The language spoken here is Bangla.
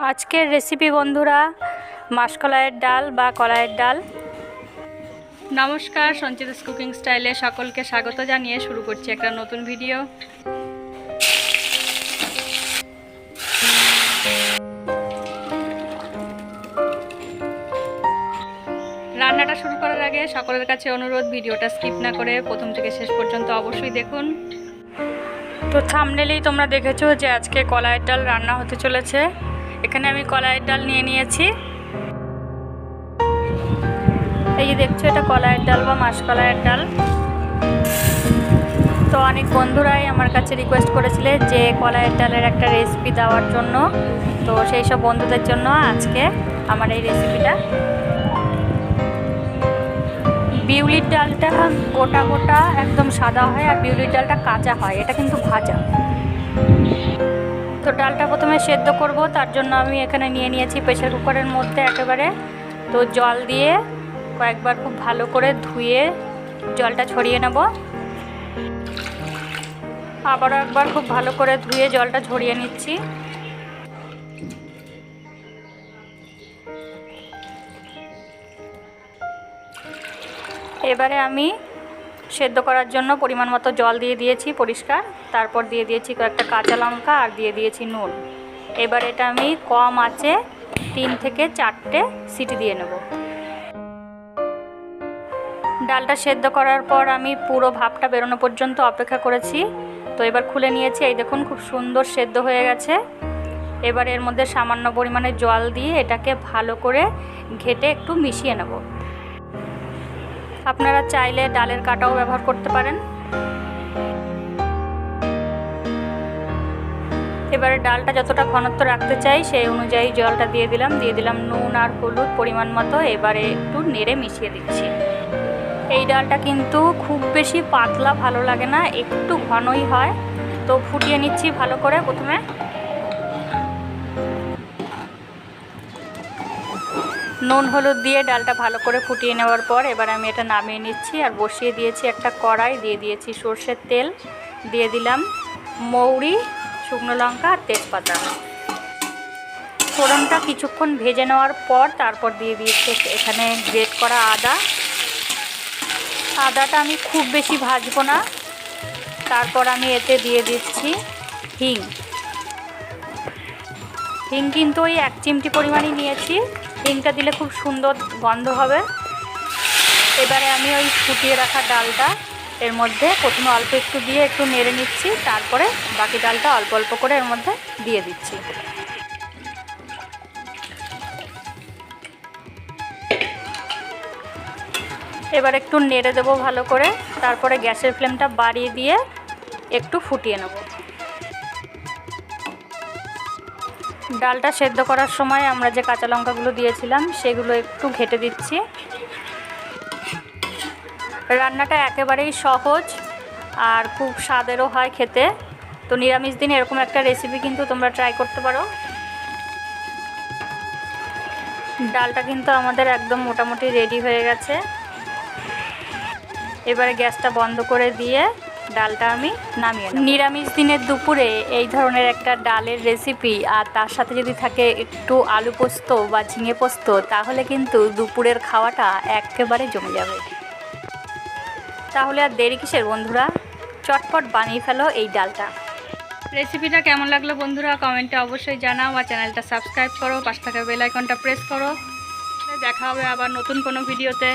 আজকের রেসিপি বন্ধুরা মাসকলাইয়ের ডাল বা কলাইয়ের ডাল। নমস্কার সঞ্চিতাস কুকিং স্টাইলে সকলকে স্বাগত জানিয়ে শুরু করছি একটা নতুন ভিডিও রান্নাটা শুরু করার আগে সকলের কাছে অনুরোধ ভিডিওটা স্কিপ না করে প্রথম থেকে শেষ পর্যন্ত অবশ্যই দেখুন। তো থামনেলেই তোমরা দেখেছ যে আজকে কলাইয়ের ডাল রান্না হতে চলেছে। এখানে আমি কলাইয়ের ডাল নিয়ে নিয়েছি। এই যে দেখছ, এটা কলাইয়ের ডাল বা মাসকলাইয়ের ডাল। তো অনেক বন্ধুরাই আমার কাছে রিকোয়েস্ট করেছিলে যে কলাইয়ের ডালের একটা রেসিপি দেওয়ার জন্য। তো সেই সব বন্ধুদের জন্য আজকে আমার এই রেসিপিটা বিউলির ডালটা গোটা গোটা একদম সাদা হয় আর বিউলির ডালটা কাঁচা হয়, এটা কিন্তু ভাজা। তো ডালটা প্রথমে সেদ্ধ করব, তার জন্য আমি এখানে নিয়ে নিয়েছি প্রেশার কুকারের মধ্যে একেবারে। তো জল দিয়ে কয়েকবার খুব ভালো করে ধুয়ে জলটা ছড়িয়ে নেব। আবারও একবার খুব ভালো করে ধুয়ে জলটা ঝরিয়ে নিচ্ছি। এবারে আমি সেদ্ধ করার জন্য পরিমাণ মতো জল দিয়ে দিয়েছি পরিষ্কার। তারপর দিয়ে দিয়েছি কয়েকটা কাঁচা লঙ্কা আর দিয়ে দিয়েছি নুন। এবার এটা আমি কম আছে তিন থেকে চারটে সিটি দিয়ে নেব। ডালটা সেদ্ধ করার পর আমি পুরো ভাপটা বেরোনো পর্যন্ত অপেক্ষা করেছি। তো এবার খুলে নিয়েছি, এই দেখুন খুব সুন্দর সেদ্ধ হয়ে গেছে। এবার এর মধ্যে সামান্য পরিমাণে জল দিয়ে এটাকে ভালো করে ঘেটে একটু মিশিয়ে নেব। আপনারা চাইলে ডালের কাটাও ব্যবহার করতে পারেন। এবারে ডালটা যতটা ঘনত্ব রাখতে চাই, সেই অনুযায়ী জলটা দিয়ে দিলাম। দিয়ে দিলাম নুন আর হলুদ পরিমাণ মতো। এবারে একটু নেড়ে মিশিয়ে দিচ্ছি। এই ডালটা কিন্তু খুব বেশি পাতলা ভালো লাগে না, একটু ঘনই হয়। তো ফুটিয়ে নিচ্ছি ভালো করে প্রথমে। নুন, হলুদ দিয়ে ডালটা ভালো করে ফুটিয়ে নেওয়ার পর এবার আমি এটা নামিয়ে নিচ্ছি আর বসিয়ে দিয়েছি একটা কড়াই। দিয়ে দিয়েছি সর্ষের তেল, দিয়ে দিলাম মৌরি, শুকনো লঙ্কা আর তেজপাতা। ফোড়নটা কিছুক্ষণ ভেজে নেওয়ার পর তারপর দিয়ে দিয়েছি এখানে গ্রেট করা আদা। আদাটা আমি খুব বেশি ভাজবো না। তারপর আমি এতে দিয়ে দিচ্ছি হিং। হিং কিন্তু ওই এক চিমটি পরিমাণই নিয়েছি। হিংটা দিলে খুব সুন্দর গন্ধ হবে। এবারে আমি ওই ফুটিয়ে রাখা ডালটা, এর মধ্যে প্রথমে অল্প একটু দিয়ে একটু নেড়ে নিচ্ছি, তারপরে বাকি ডালটা অল্প অল্প করে এর মধ্যে দিয়ে দিচ্ছি। এবার একটু নেড়ে দেবো ভালো করে, তারপরে গ্যাসের ফ্লেমটা বাড়িয়ে দিয়ে একটু ফুটিয়ে নেব। ডালটা সেদ্ধ করার সময় আমরা যে কাঁচা লঙ্কাগুলো দিয়েছিলাম, সেগুলো একটু ঘেটে দিচ্ছি। রান্নাটা একেবারেই সহজ আর খুব স্বাদেরও হয় খেতে। তো নিরামিষ দিন এরকম একটা রেসিপি কিন্তু তোমরা ট্রাই করতে পারো। ডালটা কিন্তু আমাদের একদম মোটামুটি রেডি হয়ে গেছে। এবারে গ্যাসটা বন্ধ করে দিয়ে ডালটা আমি নামিয়ে নিরামিষ দিনের দুপুরে এই ধরনের একটা ডালের রেসিপি আর তার সাথে যদি থাকে একটু আলু পোস্ত বা ঝিঙে পোস্ত তাহলে কিন্তু দুপুরের খাওয়াটা একেবারে জমে যাবে। তাহলে আর দেরি কিসের বন্ধুরা? চটপট বানিয়ে ফেলো এই ডালটা। রেসিপিটা কেমন লাগল বন্ধুরা? কমেন্টে অবশ্যই জানাও আর চ্যানেলটা সাবস্ক্রাইব করো পাশ থাকা বেল আইকনটা প্রেস করো। দেখা হবে আবার নতুন কোনো ভিডিওতে